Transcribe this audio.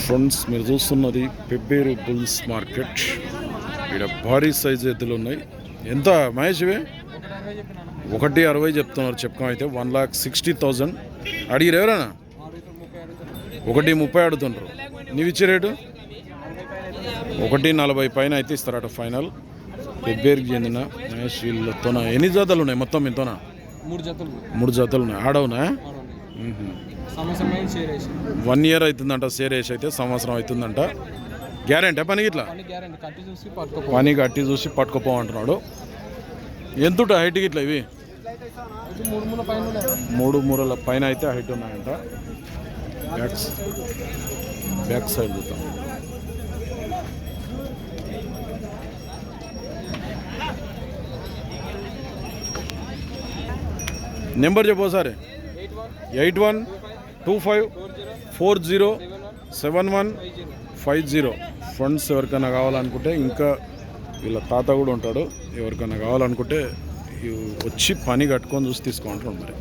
Friends మీరు చూస్తున్నది Pebbair bulls market. ఇక్కడ భారీ సైజ్ ఎద్దులు ఉన్నాయి. ఎంత మహేష్ ఇవి? ఒకటి అరవై చెప్తున్నారు చెప్పుకో అయితే. One lakh sixty thousand. అడిగిరు ఎవరైనా? ఒకటి ముప్పై అడుగుతుండ్రు నీవు ఇచ్చే రేటు? ఒకటి నలభై పైన అయితే ఇస్తారట ఫైనల్. పెబ్బేరుకి చెందిన మహేష్ వీళ్ళతోన ఎన్ని జాతలు ఉన్నాయి? మొత్తం ఇంతోనా మూడు జతలు మూడు జాతలు ఉన్నాయి. ఆడవునా షేర్ వన్ ఇయర్ అవుతుందంట సేర్ వేసి అయితే సంవత్సరం అవుతుందంట. గ్యారెంటీ పనికి ఇట్లా? పని కట్టి చూసి పట్టుకోపో. పని కట్టి చూసి పట్టుకోపో అంటున్నాడు. ఎంత హైట్ ఇట్లా ఇవి? మూడు పైన మూరల పైన అయితే హైట్ ఉన్నాయంట. బ్యాక్ బ్యాక్ సైడ్ చూద్దాం. నెంబర్ చెప్పు సరే eight one. Two five four zero seven one five zero. Funds ఎవరికైనా కావాలనుకుంటే ఇంకా వీళ్ళ తాత కూడా ఉంటాడు. ఎవరికైనా కావాలనుకుంటే ఇవి వచ్చి పని కట్టుకొని చూసి తీసుకోమంటారు మరి.